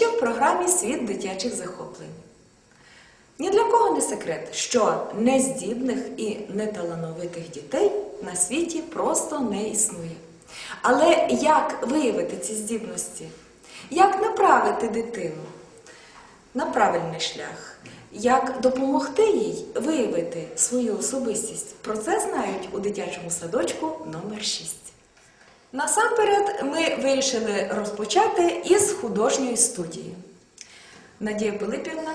глядачі в програмі Світ дитячих захоплень. Ні для кого не секрет, що нездібних і неталановитих дітей на світі просто не існує. Але як виявити ці здібності? Як направити дитину на правильний шлях? Як допомогти їй виявити свою особистість? Про це знають у дитячому садочку номер 6. Насамперед ми вирішили розпочати із художньої студії. Надія Пилипівна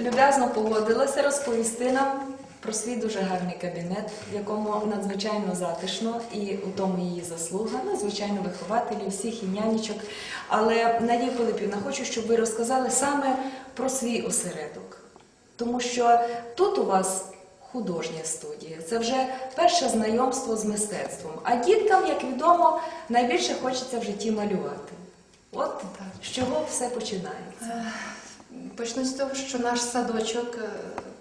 люб'язно погодилася розповісти нам про свій дуже гарний кабінет, в якому надзвичайно затишно і у тому її заслуга, ну, звичайно, вихователі, всіх і нянечок. Але Надія Пилипівна, хочу, щоб ви розказали саме про свій осередок. Тому що тут у вас художня студія, це вже перше знайомство з мистецтвом. А діткам, як відомо, найбільше хочеться в житті малювати. От так. з чого все починається. Почну з того, що наш садочок е,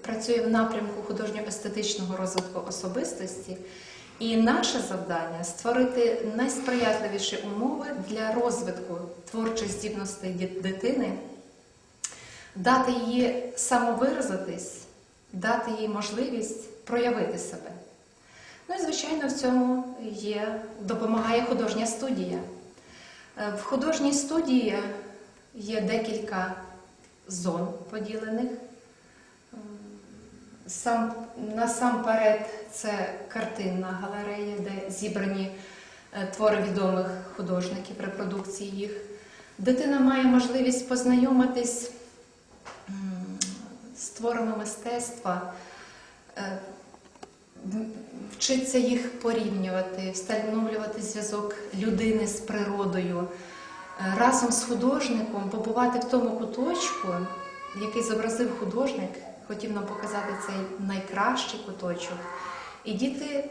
працює в напрямку художньо-естетичного розвитку особистості, і наше завдання створити найсприятливіші умови для розвитку творчих здібностей дитини, дати їй самовиразитись, дати їй можливість проявити себе. Ну і звичайно, в цьому є допомагає художня студія. Е, В художній студії є декілька зон поділених. Сам, насамперед це картинна галерея, де зібрані е, твори відомих художників, репродукції їх. Дитина має можливість познайомитись творами мистецтва, е, вчиться їх порівнювати, встановлювати зв'язок людини з природою, Е, разом з художником побувати в тому куточку, який зобразив художник, хотів нам показати цей найкращий куточок. І діти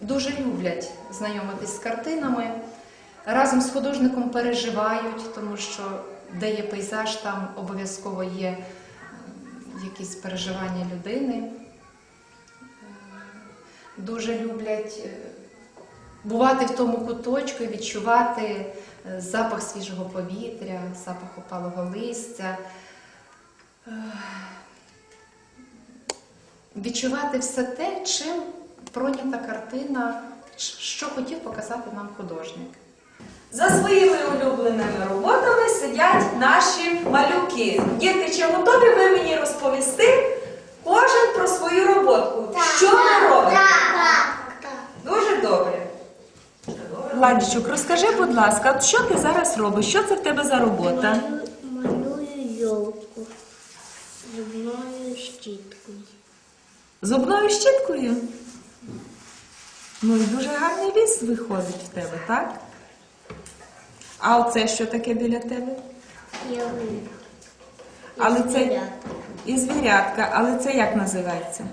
дуже люблять знайомитись з картинами. Разом з художником переживають, тому що де є пейзаж, там обов'язково є якісь переживання людини. Е, Дуже люблять е, бувати в тому куточку і відчувати е, запах свіжого повітря, запах опалого листя. Відчувати все те, чим пройнята картина, що хотів показати нам художник. За своїми улюбленими роботами сидять наші малюки. Дітки, чи готові ви мені розповісти кожен про свою роботку? Що ви робите? Дуже добре. Владічок, розкажи, будь ласка, що ти зараз робиш? Що це в тебе за робота? Малюю, малюю йолку зубною щіткою. Зубною щіткою? Ну і дуже гарний ліс виходить в тебе, так? А оце що таке біля тебе? Ялинка. Але це і звірятка, але це як називається?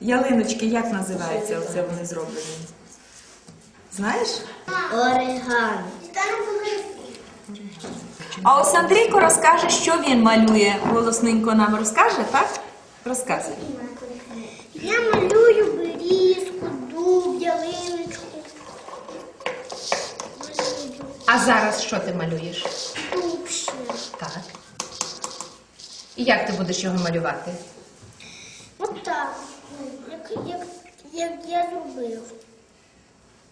Ялиночки як називаються? Оце вони зроблені? Знаєш? Оригамі. А ось Андрійко розкаже, що він малює. Голосненько нам розкаже, так? Розказуй. Я малюю берізку, дуб, ялиночку. Малюю А зараз що ти малюєш? дуб. Так. І як ти будеш його малювати? Отак. Як, як, як я зробив.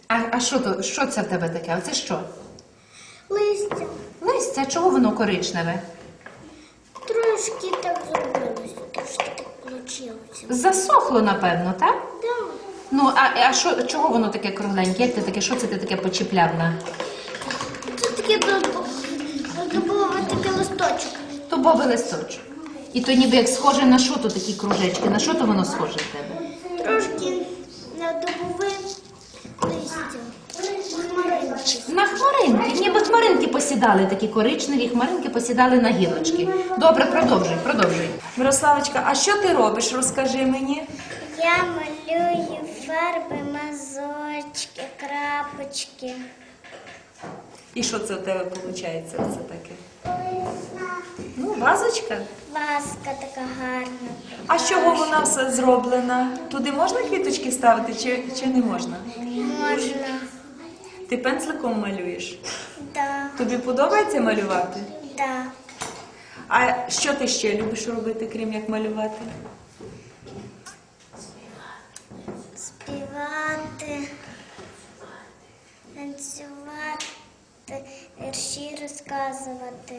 А, а що, то, що це в тебе таке? Оце що? Листя. Листя, чого воно коричневе? Трошки так зробилося, трошки так вийшло. Засохло, напевно, так? Да. Ну, а, а що, чого воно таке кругленьке? Як ти таке, що це ти таке почіпляв на? Дубовий листочок. І то ніби як схоже на що то такі кружечки? На що то воно схоже в тебе? Трошки на дубове листя. Хмаринки. На хмаринки. Ніби хмаринки посідали, такі коричневі, хмаринки посідали на гілочки. Добре, продовжуй, продовжуй. Мирославочка, а що ти робиш? Розкажи мені. Я малюю фарби, мазочки, крапочки. І що це у тебе виходить? Це таке? Ну, вазочка. Васка така гарна. А з чого вона все зроблена? Туди можна квіточки ставити чи, чи не можна? Можна. Ти пензликом малюєш? Да, Тобі подобається малювати? да. А що ти ще любиш робити, крім як малювати? Співати, танцювати, вірші розказувати.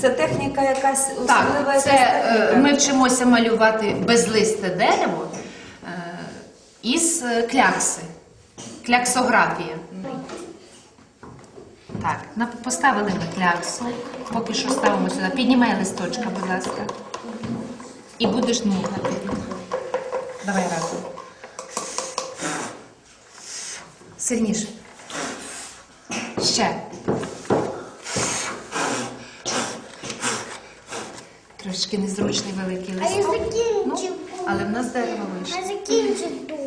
Це техніка якась особлива Так, це е, техніка? ми вчимося малювати безлисте дерево е, із е, клякси. Кляксографія. Так, на- поставили ми кляксу. Поки що ставимо сюди. Піднімай листочка, будь ласка. І будеш нюхати. Давай разом. Сильніше. Ще. Трошки незручний великий А я листок. закінчив. Ну, але в нас дерево вийшло. А закінчив дуб.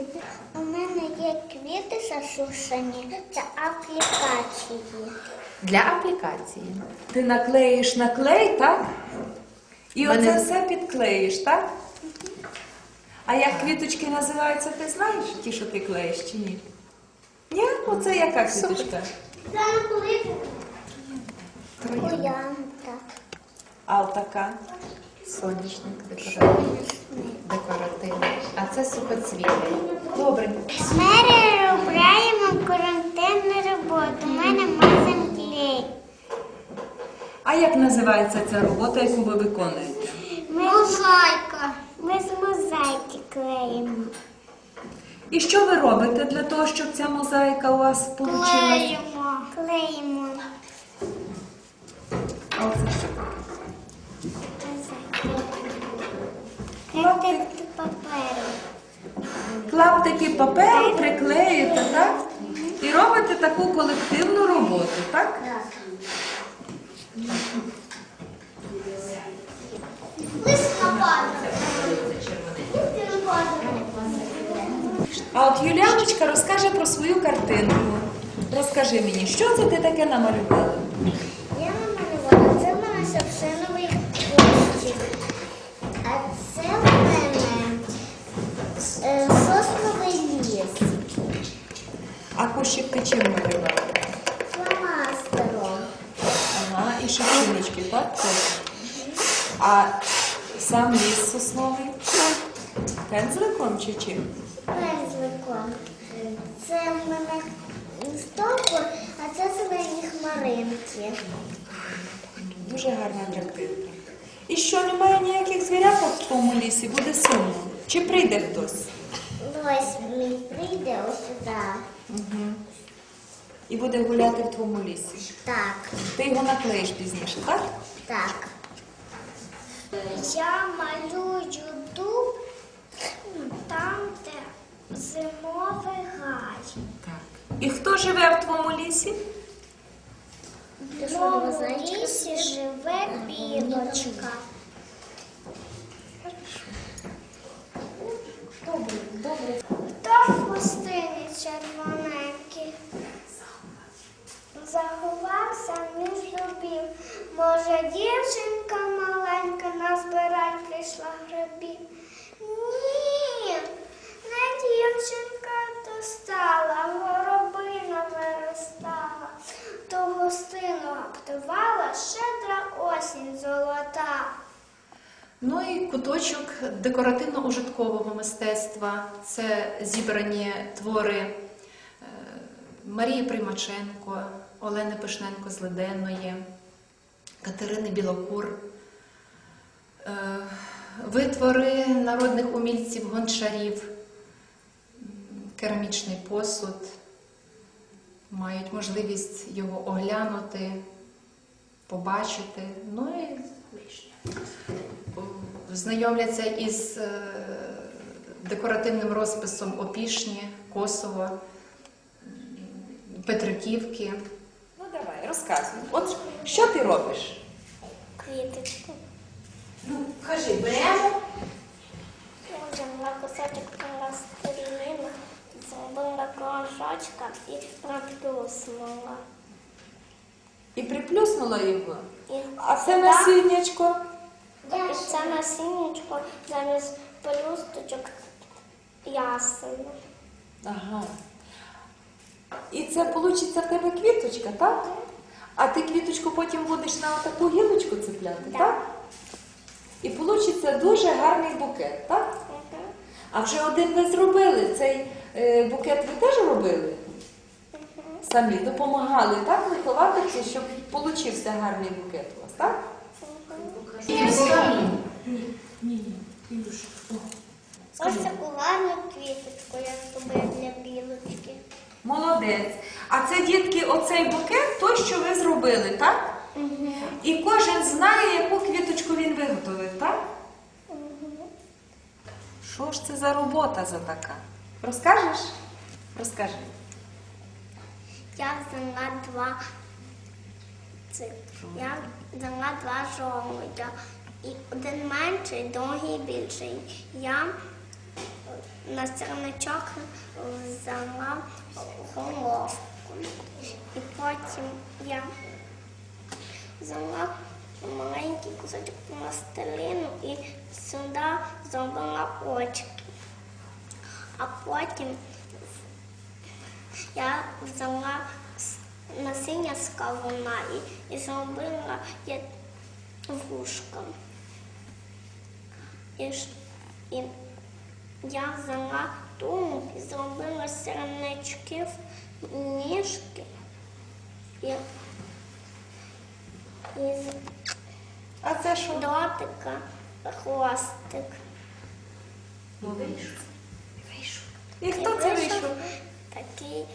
У мене є квіти засушені. Це аплікації. Для аплікації. Ти наклеїш на клей, так? І Мене- оце все підклеїш, так? А як квіточки називаються, ти знаєш, ті, що ти клеїш чи ні? Ні? Оце яка квіточка? Зараз коли Троянда. Троянда. Соняшник декоративний. Декоративний. А це сухоцвіти. Добре. Ми робляємо карантинну роботу. У мене мазем клей. А як називається ця робота, яку ви виконуєте? Мозаїка. Ми з мозаїки клеїмо. І що ви робите для того, щоб ця мозаїка у вас вийшла? Клеїмо. Клеїмо. А оце що Клеїти паперу. Клаптики паперу приклеїте, так? І робите таку колективну роботу, так? Листопад. А от Юліаночка розкаже про свою картинку. Розкажи мені, що це ти таке намалювала? Я намалювала. Це в мене сапсиновий кущик. А це в мене е, сосновий ліс. А кущик ти чим малювала? Фломастером. Ага, і шевчиночки, так? А сам ліс сосновий? Пензликом чи чим? Пензликом. Це в мене стовбур, а це зелені хмаринки. Дуже гарна картинка. І що, немає ніяких звіряток в твоєму лісі? Буде сумно. Чи прийде хтось? Ось мій прийде ось сюди. Угу. І буде гуляти в твоєму лісі. Так, Ти його наклеїш пізніше, так? так. Я малюю дуб там, де зимовий гай. Так. І хто живе в твоєму лісі? В тому лісі живе білочка. Хто в пустині червоненький? Заховався між дубів. Може, дівчинка маленька назбирать прийшла грибів? Ні, не дівчинка то стала, горобина виростала, то гостину гаптувала щедра осінь золота. Ну і куточок декоративно-ужиткового мистецтва. Це зібрані твори е, Марії Примаченко, Олени Пишненко з Леденної, Катерини Білокур, е, витвори народних умільців гончарів, керамічний посуд. Мають можливість його оглянути, побачити. Ну і знайомляться із е, декоративним розписом Опішні, Косово, Петриківки. Давай, розказуй. От що ти робиш? Квіточку. Ну, кажи, беремо. Я взяла кусочок зробила кружочка і приплюснула. І приплюснула його. І А це насіннячко. І це насіннячко замість пелюсточок ясено. Ага. І це вийде в тебе квіточка, так? А ти квіточку потім будеш на таку гілочку цепляти, так? І вийде дуже гарний букет, так? А вже один ви зробили. Цей е, букет ви теж робили? Самі допомагали, так, виховательці, щоб получився гарний букет у вас, так? Ні, ні. Ось таку гарну квіточку я зробив для білочки. Молодець. А це, дітки, оцей букет, той, що ви зробили, так? І кожен знає, яку квіточку він виготовив, так? Що ж це за робота за така? Розкажеш? Розкажи. Я взяла два цих. Я взяла два жовтя. І один менший, другий більший. Я на сірничок взяла головку. І потім я взяла маленький кусочок пластилину і сюди зробила очки. А потім я взяла насіння з кавуна і, і зробила вушка. І, і я взяла і зробила сірничків, ніжки і, і з А це що? дротика хвостик. І хто це вийшов? Такий,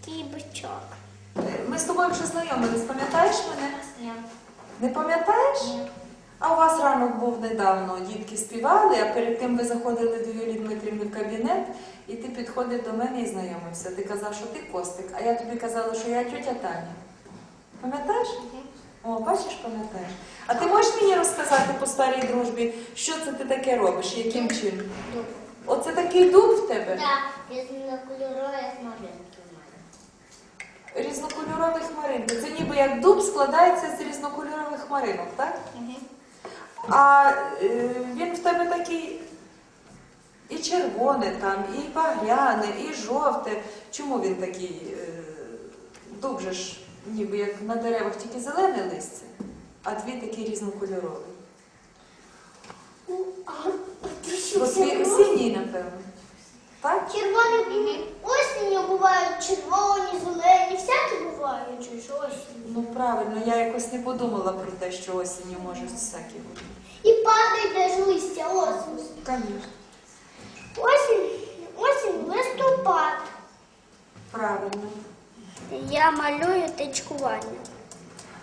такий бичок. Ми з тобою вже знайомились, пам'ятаєш мене? Не пам'ятаєш? А у вас ранок був недавно, дітки співали, а перед тим ви заходили до Юлії Дмитрівни в кабінет, і ти підходив до мене і знайомився. Ти казав, що ти Костик, а я тобі казала, що я тетя Таня. Пам'ятаєш? О, бачиш, пам'ятаєш. А ти можеш мені розказати по старій дружбі, що це ти таке робиш, і яким чином? Оце такий дуб в тебе? Так, різнокольорові хмаринки в мене. Різнокольорові хмаринки. Це ніби як дуб складається з різнокольорових хмаринок, так? А е, він в тебе такий і червоне там, і багряне, і жовте. Чому він такий дуже дуб же ж ніби як на деревах тільки зелене листя, а дві такі різнокольорові? Бо твій осінній, напевно. Так? Червоні осінню бувають, червоні, зелені, всякі бувають ж осінню. Ну правильно, я якось не подумала про те, що осінню може всякі бути. І падає теж листя осінь. Звісно. Осінь, осінь, листопад. Правильно. Я малюю тичкування.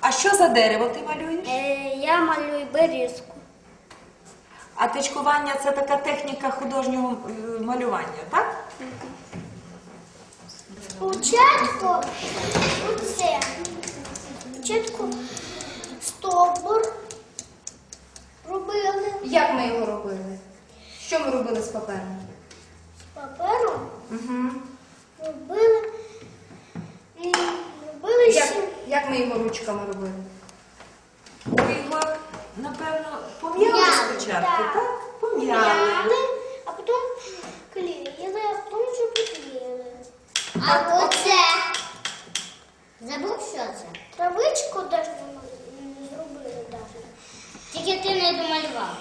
А що за дерево ти малюєш? Е, я малюю берізку. А тичкування це така техніка художнього е, малювання, так? Спочатку оце. Спочатку стовбур робили Як ми його робили? Що ми робили з папером? з паперу, Угу. робили, робили Як, ще. як ми його ручками робили? Його, напевно, пом'яли спочатку, так. так? Пом'яли. А потім клеїли, а потім вже поклеїли. А оце? Забув, що це? Травичку навіть не зробили навіть. Тільки ти не домалював.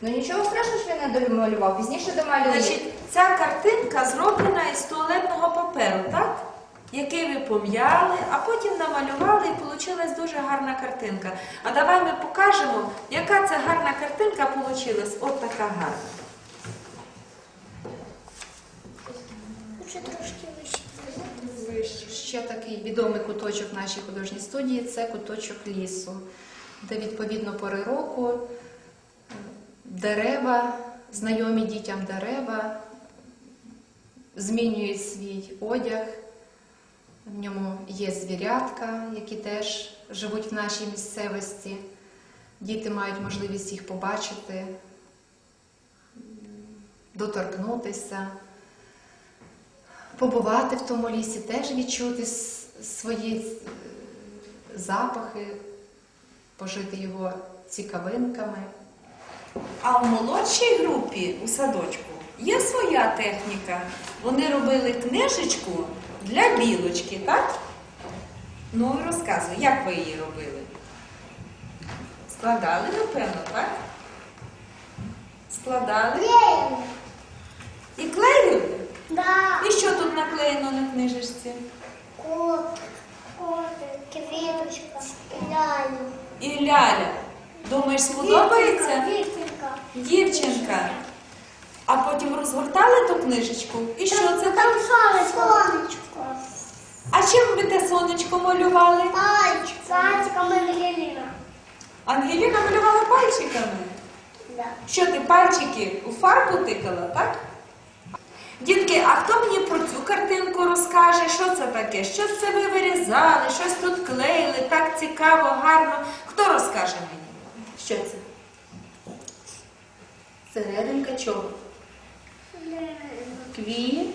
Ну нічого страшного, що я не домалював. Пізніше домалюю. Значить, ця картинка зроблена із туалетного паперу, так? Який ви пом'яли, а потім намалювали і вийшла дуже гарна картинка. А давай ми покажемо, яка ця гарна картинка вийшла. От така гарна. Ще трошки вище. Ще такий відомий куточок в нашій художній студії це куточок лісу, де відповідно пори року дерева, знайомі дітям дерева змінюють свій одяг. Є звірятка, які теж живуть в нашій місцевості. Діти мають можливість їх побачити, доторкнутися побувати в тому лісі, теж відчути свої е, запахи, пожити його цікавинками. А в молодшій групі у садочку є своя техніка. Вони робили книжечку для білочки, так? Ну, розказуй, як ви її робили? Складали, напевно, так? Складали і клеїли. Да. І що тут наклеєно на книжечці? Кот, котик, квіточка, лялю. І ляля. Думаєш, сподобається? Дівчинка. Дівчинка. А потім розгортали ту книжечку. І що це там? Там сонечко. А чим ви те сонечко малювали? Пальчик. Пальчиком Ангеліна. Ангеліна малювала пальчиками. Да. Що ти пальчики у фарбу тикала, так? Дітки, а хто мені про цю картинку розкаже? Що це таке? Що це ви вирізали? Щось тут клеїли, так цікаво, гарно. Хто розкаже мені? Що це? Серединка чого? Кві,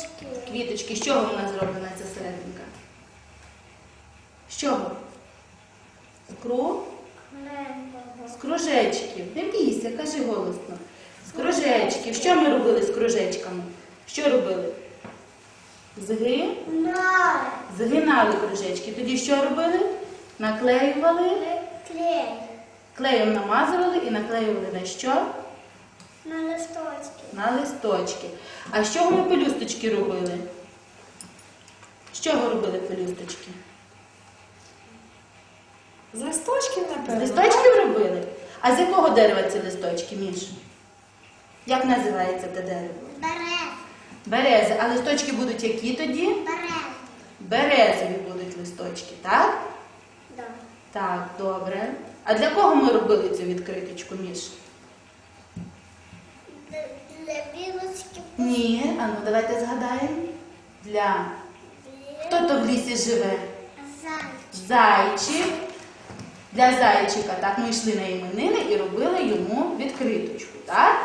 Точки. квіточки. З чого вона зроблена ця серединка? З чого? З кру? З кружечків. Не бійся, кажи голосно. З кружечків. Що ми робили з кружечками? Що робили? Зги? На. Згинали кружечки. Тоді що робили? Наклеювали, Клей. клеєм намазували і наклеювали на що? На листочки. На листочки. А з чого ми пелюсточки робили? З чого робили пелюсточки? З листочків, З напевно. листочків робили? А з якого дерева ці листочки, Міш? Як називається те дерево? Берез. Берези. А листочки будуть які тоді? Берез. Березові будуть листочки, так? Да. Так, добре. А для кого ми робили цю відкриточку, Міш? Для, для білочки. Ні, а ну давайте згадаємо. Для хто то в лісі живе? Зайчик. Зайчик. Для зайчика. Так, ми йшли на іменини і робили йому відкриточку, так?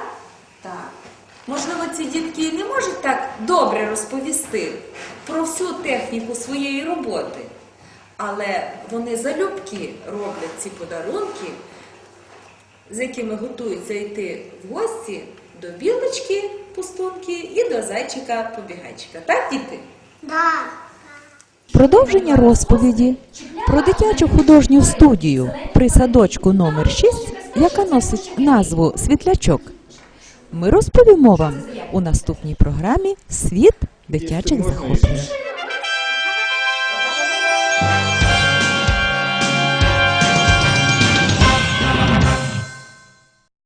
Так. Можливо, ці дітки не можуть так добре розповісти про всю техніку своєї роботи, але вони залюбки роблять ці подарунки, з якими готуються йти в гості до білочки пустунки і до зайчика побігайчика. Так, діти? Да. Продовження розповіді про дитячу художню студію при садочку номер 6, яка носить назву Світлячок. Ми розповімо вам у наступній програмі Світ дитячих захоплень.